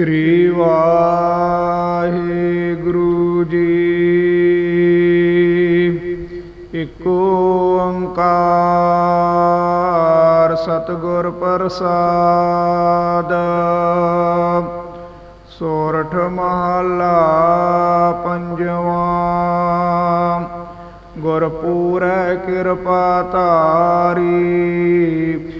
ਸ੍ਰੀ ਵਾਹਿਗੁਰੂ ਜੀ। ਇਕ ਓੰਕਾਰ ਸਤਿਗੁਰ ਪ੍ਰਸਾਦ। ਸੋਰਠ ਮਹਲਾ ਪੰਜਵਾਂ। ਗੁਰਪੂਰੈ ਕਿਰਪਾ ਤਾਰੀ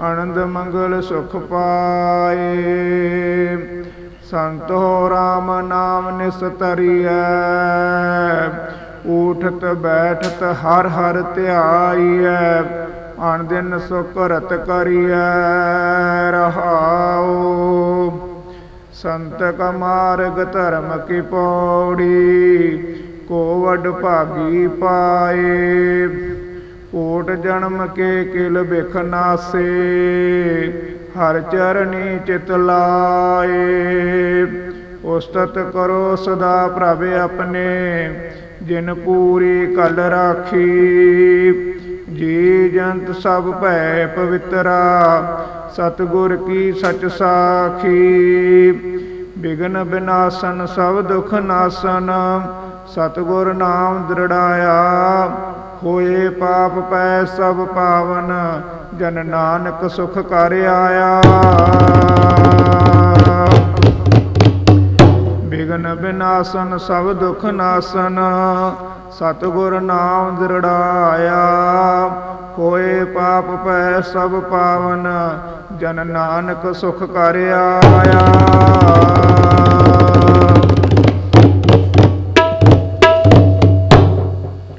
ਆਨੰਦ ਮੰਗਲ ਸੁਖ ਪਾਏ। ਸੰਤੋ ਰਾਮ ਨਾਮ ਨਿਸਤਰੀਐ ਉਠਤ ਬੈਠਤ ਹਰ ਹਰ ਧਿਆਈਐ। ਅਣ ਦਿਨ ਸੁਖ ਰਤ ਕਰੀਐ। ਰਹਾਉ। ਸੰਤ ਕਾ ਧਰਮ ਕੀ ਪੌੜੀ। ਕੋਵਡ ਭਾਗੀ ਪਾਏ। ਕੋਟ ਜਨਮ ਕੇ ਕਿਲ ਬਿਖ ਨਾਸੇ, ਹਰ ਚਰਨੀ ਚਿਤ ਲਾਏ। ਉਸਤਤ ਕਰੋ ਸਦਾ ਪ੍ਰਭ ਆਪਣੇ, ਜਿਨ ਪੂਰੀ ਕਲ ਰਾਖੀ। ਜੀ ਜੰਤ ਸਭ ਭੈ ਪਵਿੱਤਰਾ, ਸਤਿਗੁਰ ਕੀ ਸਚ ਸਾਖੀ। ਬਿਗਨ ਬਿਨਾਸਨ ਸਭ ਦੁਖ ਨਾਸਨ, ਸਤਿਗੁਰ ਨਾਮ ਦ੍ਰਿੜਾਇਆ। ਹੋਏ ਪਾਪ ਪੈ ਸਭ ਪਾਵਨ, ਜਨ ਨਾਨਕ ਸੁਖ ਕਰ ਆਇਆ। ਬਿਗਨ ਬਿਨਾਸਨ, ਸਭ ਦੁਖ ਨਾਸਨ, ਸਤਿਗੁਰ ਨਾਮ ਦ੍ਰਿੜਾਇਆ। ਹੋਏ ਪਾਪ ਪੈ ਸਭ ਪਾਵਨ, ਜਨ ਨਾਨਕ ਸੁਖ ਕਰ ਆਇਆ।